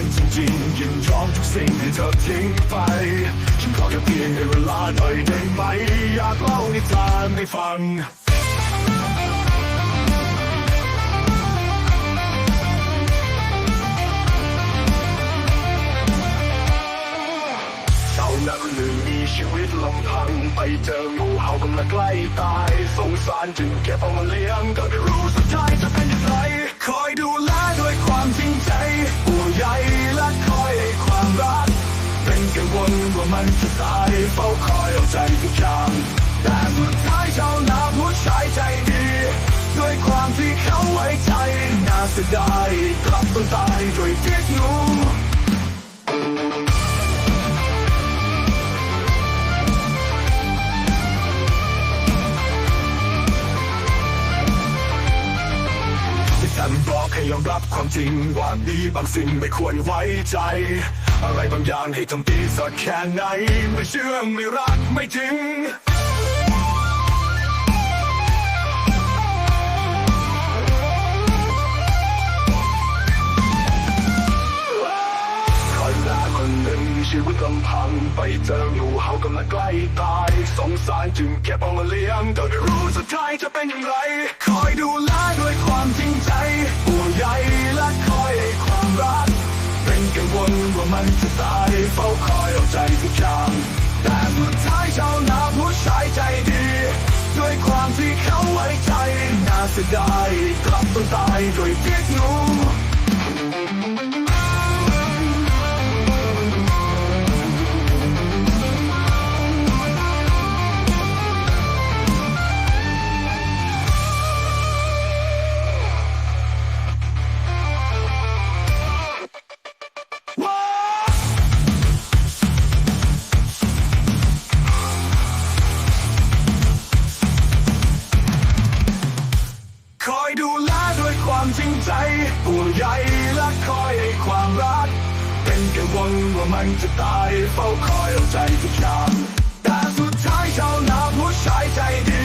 นจริงๆยินยอมทุกสิ่งที่เธอทิ้งไป ฉันขอแค่เพียงให้เวลาหน่อยได้ไหม อยากเล่านิทานให้ฟังเจ้านักหนึ่งมีชีวิตลำพัง ไปเจองูเห่ากำลังใกล้ตาย สงสารจึงเก็บเอามาเลี้ยงก็ได้ามันจะตายเฝ้าคอยเอาใจทุกอย่างแต่สุดท้ายชาวนาผู้ชายใจดี ด้วยความที่เขาไว้ใจ น่าเสียดายกลับต้องตายด้วยพิษงูที่ ให้ยอมรับความจริงว่ามีบางสิ่งไม่ควรไว้ใจ อะไรบางอย่างให้ทำดีสักแค่ไหน ไม่เชื่อไม่รักไม่จริงคนละคนหนึ่งชีวิตลำพังไปเจองูเห่ากำลังใกล้ตาย สงสารจึงเก็บเอามาเลี้ยงแต่ได้รู้สุดท้ายจะเป็นอย่างไร คอยดูแลด้วยามันจะตายเฝ้าคอยเอาใจทุกอย่างแต่สุดท้ายชาวนาผู้ชายใจดี ด้วยความที่เขาไว้ใจน่าเสียดายกลับต้องตายด้วยพิษงู ใจห่วงใยและคอยให้ความรัก เป็นกังวลว่ามันจะตายเฝ้าคอยเอาใจทุกอย่างแต่สุดท้ายชาวนาผู้ชายใจดี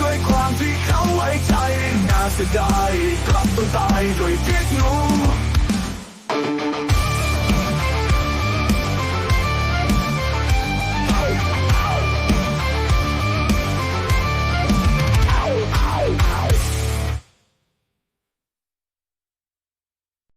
ด้วยความที่เขาไว้ใจน่าเสียดายกลับต้องตายโดยพิษงู